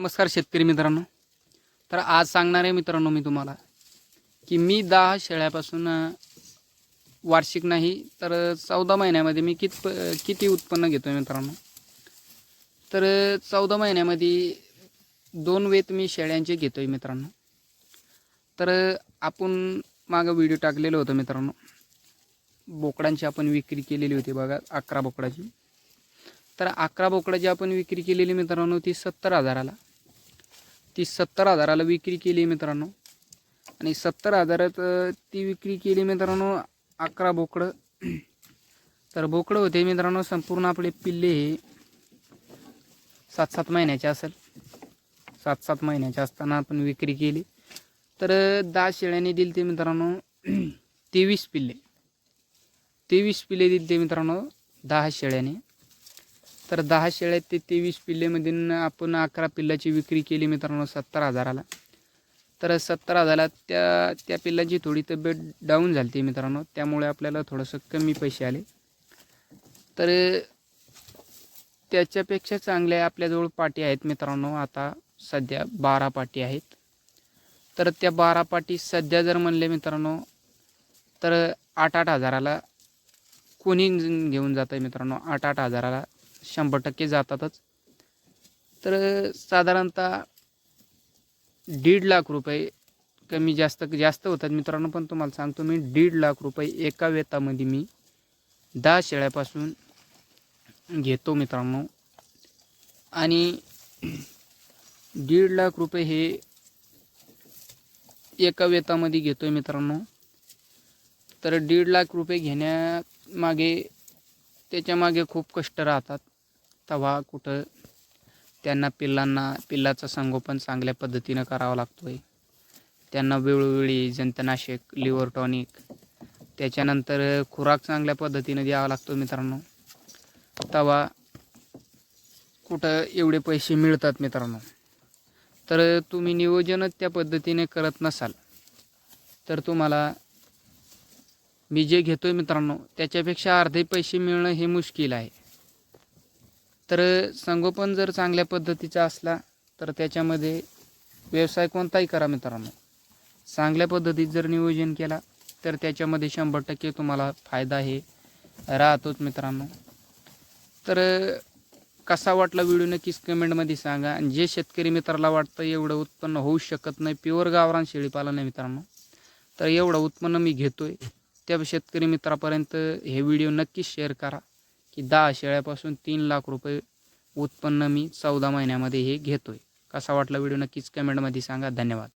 नमस्कार शेतकरी मित्रांनो. तर आज सांगणार आहे मित्रांनो मी तुम्हाला की मी दहा शेळ्यापासून वार्षिक नाही तर चौदा महिन्यामध्ये मी कित किती उत्पन्न घेतो आहे मित्रांनो? तर चौदा महिन्यामध्ये दोन वेत मी शेळ्यांचे घेतो आहे मित्रांनो. तर आपण मागं व्हिडिओ टाकलेलं होतं मित्रांनो. बोकडांची आपण विक्री केलेली होती बघा अकरा बोकडाची. तर अकरा बोकडाची आपण विक्री केलेली मित्रांनो ती सत्तर हजाराला. ती सत्तर हजाराला विक्री केली मित्रांनो. आणि सत्तर हजारात ती विक्री केली मित्रांनो अकरा बोकडं. तर बोकडं होते मित्रांनो संपूर्ण आपले पिल्ले हे सात सात महिन्याचे असेल. सात सात महिन्याचे असताना आपण विक्री केली. तर दहा शेळ्याने दिली ते मित्रांनो तेवीस पिल्ले. तेवीस पिल्ले दिली ते मित्रांनो दहा शेळ्याने. तर दहा शेळ्या ते तेवीस पिल्लेमधून आपण अकरा पिल्लाची विक्री केली मित्रांनो सत्तर हजाराला. तर सत्तर हजाराला त्या त्या पिल्लाची थोडी तब्येत डाऊन झाली ती मित्रांनो त्यामुळे आपल्याला थोडंसं कमी पैसे आले. तर त्याच्यापेक्षा चांगल्या आपल्याजवळ पाटी आहेत मित्रांनो आता सध्या बारा पाटी आहेत. तर त्या बारा पाटी सध्या जर म्हणले मित्रांनो तर आठ आठ हजाराला कोणी घेऊन जातं आहे मित्रांनो आठ आठ हजाराला शंभर टक्के जातातच. तर साधारणतः दीड लाख रुपये कमी जास्त जास्त होतात मित्रांनो पण तुम्हाला सांगतो मी दीड लाख रुपये एका वेतामध्ये मी दहा शेळ्यापासून घेतो मित्रांनो. आणि दीड लाख रुपये हे एका वेतामध्ये घेतो आहे मित्रांनो. तर दीड लाख रुपये घेण्यामागे त्याच्यामागे खूप कष्ट राहतात. तेव्हा कुठं त्यांना पिल्लांना पिल्लाचं संगोपन चांगल्या पद्धतीनं करावं लागतो आहे त्यांना वेळोवेळी जंतनाशक लिव्हर टॉनिक त्याच्यानंतर खुराक चांगल्या पद्धतीनं द्यावा लागतो मित्रांनो. तेव्हा कुठं एवढे पैसे मिळतात मित्रांनो. तर तुम्ही नियोजनच त्या पद्धतीने करत नसाल तर तुम्हाला मी जे घेतो आहे मित्रांनो त्याच्यापेक्षा अर्धे पैसे मिळणं हे मुश्किल आहे. तर संगोपन जर चांगल्या पद्धतीचा असला तर त्याच्यामध्ये व्यवसाय कोणताही करा मित्रांनो. चांगल्या पद्धतीत जर नियोजन केला तर त्याच्यामध्ये शंभर टक्के तुम्हाला फायदा हे राहतोच मित्रांनो. तर कसा वाटला व्हिडिओ नक्कीच कमेंटमध्ये सांगा. आणि जे शेतकरी मित्राला वाटतं एवढं उत्पन्न होऊ शकत नाही प्युअर गावरान शेळीपालन आहे मित्रांनो. तर एवढं उत्पन्न मी घेतो आहे त्या शेतकरी मित्रापर्यंत हे व्हिडिओ नक्कीच शेअर करा. की दहा शेळ्यापासून तीन लाख रुपये उत्पन्न मी चौदा महिन्यामध्ये हे घेतो आहे कसा वाटला व्हिडिओ नक्कीच कमेंटमध्ये सांगा. धन्यवाद.